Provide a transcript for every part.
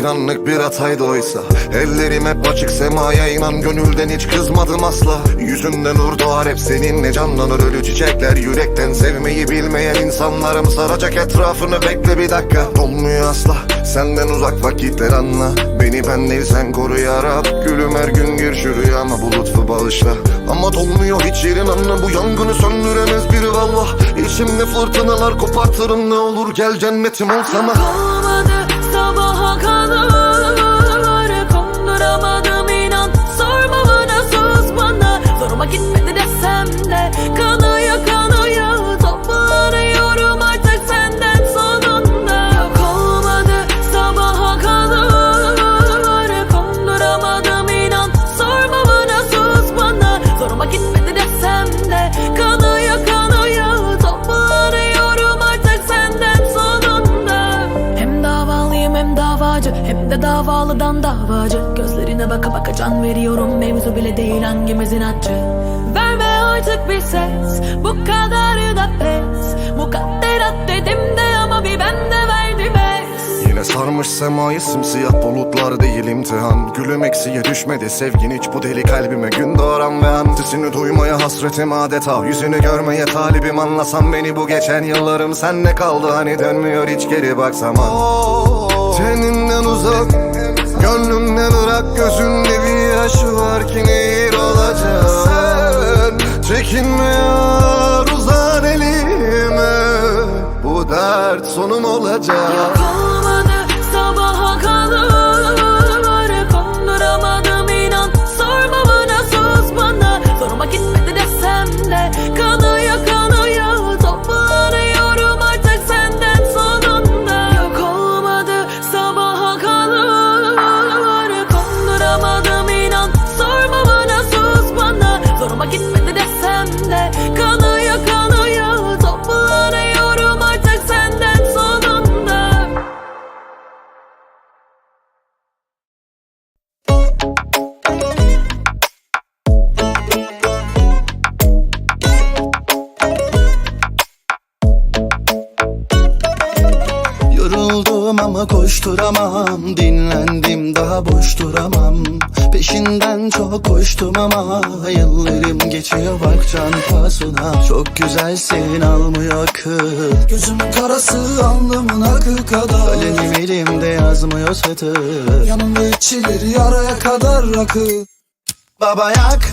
Bir anlık bir hataydı oysa. Ellerim hep açık semaya inan Gönülden hiç kızmadım asla. Yüzünden nur doğar hep seninle canlanır Ölü çiçekler. Yürekten sevmeyi bilmeyen insanlarım Saracak etrafını. Bekle bir dakika. Olmuyor asla. Senden uzak vakitler anla. Beni ben değil sen koru ya Rab Gülüm her gün gir şu rüyama bu lütfu bağışla. Ama dolmuyor hiç yerin anla. Bu yangını söndüremez biri valla İçimde fırtınalar kopartırım. Ne olur gel cennetim ol sana Kalmadı sabaha kadar davacı Hem de davalıdan davacı. Gözlerine baka baka can veriyorum. Mevzu bile değil hangimizin acı. Verme artık bir ses. Bu kadar da pes. Mukadderat dedim de ama bir ben Yine sarmış semayı simsiyah bulutlar değil imtihan. Gülüm eksiye düşmedi sevgin hiç bu deli kalbime gün doğuran ve an. Duymaya hasretim adeta Yüzünü görmeye talibim. Anlasam beni bu geçen yıllarım Senle kaldı? Hani dönmüyor hiç geri baksam an Teninden uzak Gönlümde bırak gözünde bir yaş var ki nehir olacak. Sen çekinme yar uzan elime Bu dert sonum olacak ama koşturamam Dinlendim daha boş duramam. Peşinden çok koştum ama Yıllarım geçiyor bak can pasına Çok güzelsin almıyor akıl Gözümün karası alnımın akı kadar. Kalemim elimde yazmıyor satır. Yanımda içilir yaraya kadar rakı. Baba yak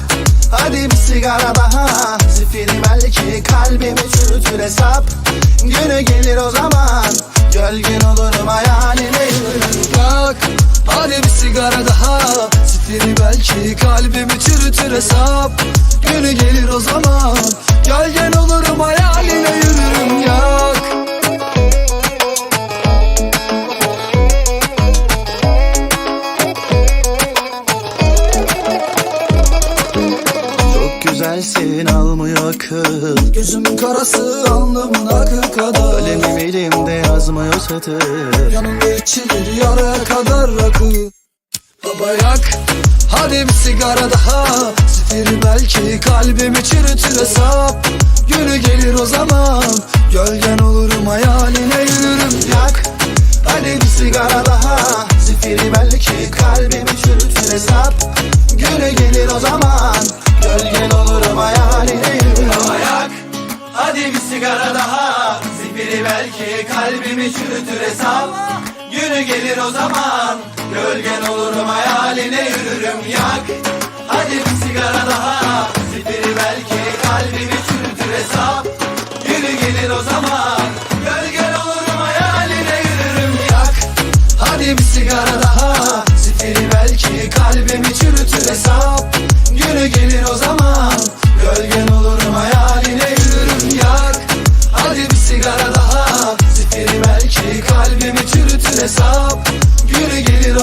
Hadi bir sigara daha. Zifiri belki kalbimi çürütür hesap. Günü gelir o zaman Gölgen olurum hayaline sigara daha. Sifiri belki kalbimi çürütür hesap. Günü gelir o zaman. Gölgen olurum hayaline yürürüm yak. Çok güzelsin almıyor akıl Gözümün karası alnımın akı kadar. Kalemim elimde yazmıyor satır. Yanımda içilir yaraya kadar rakı Baba yak hadi bir sigara daha. Sifiri belki kalbimi çürütür hesap Günü gelir o zaman Gölgen olurum hayaline yürürüm. Yak Hadi bir sigara daha. Zifiri belki kalbimi çürütür hesap Günü gelir o zaman Gölgen olurum hayaline yürürüm. Yak Hadi bir sigara daha Zifiri belki kalbimi çürütür hesap. Günü gelir o zaman Gölgen olurum hayaline yürürüm Yak. Hadi bir sigara daha Zifiri belki kalbimi çürütür hesap. Günü gelir o zaman Gölgen olurum hayaline yürürüm Yak. Hadi bir sigara daha Zifiri belki kalbimi çürütür hesap. Günü gelir o zaman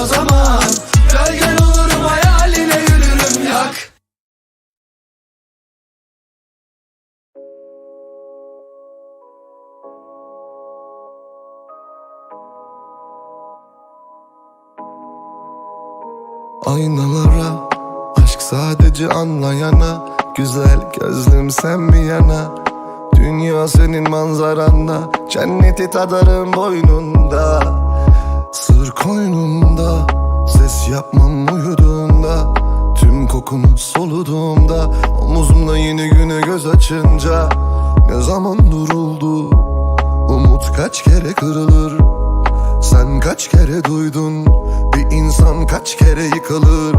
o zaman Gölgen olurum hayaline yürürüm Yak. Aynalara Aşk sadece anlayana Güzel gözlüm sen bir yana? Dünya senin manzaranda Cenneti tadarım boynunda Sır koynumda Ses yapmam uyuduğumda Tüm kokunu soluduğumda Omuzumda yeni güne göz açınca Ne zaman duruldu? Umut kaç kere kırılır? Sen kaç kere duydun? Bir insan kaç kere yıkılır?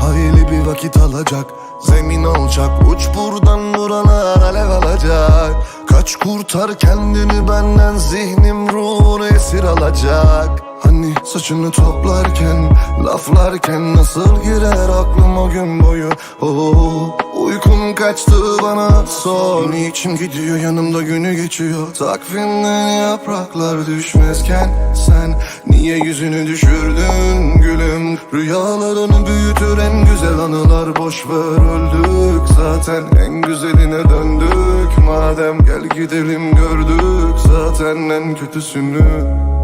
Hayli bir vakit alacak Zemin alacak Uç buradan buralar alev alacak. Kaç kurtar kendini benden Zihnim ruhunu esir alacak Hani saçını toplarken Laflarken nasıl girer aklım o gün boyu? Oh, Uykum kaçtı bana sor. Niçin gidiyor yanımda günü geçiyor? Takvimden yapraklar düşmezken Sen niye yüzünü düşürdün gülüm? Rüyalarını büyütür en güzel anılar Boş ver öldük. Zaten en güzeline döndük. Madem gel gidelim gördük zaten en kötüsünü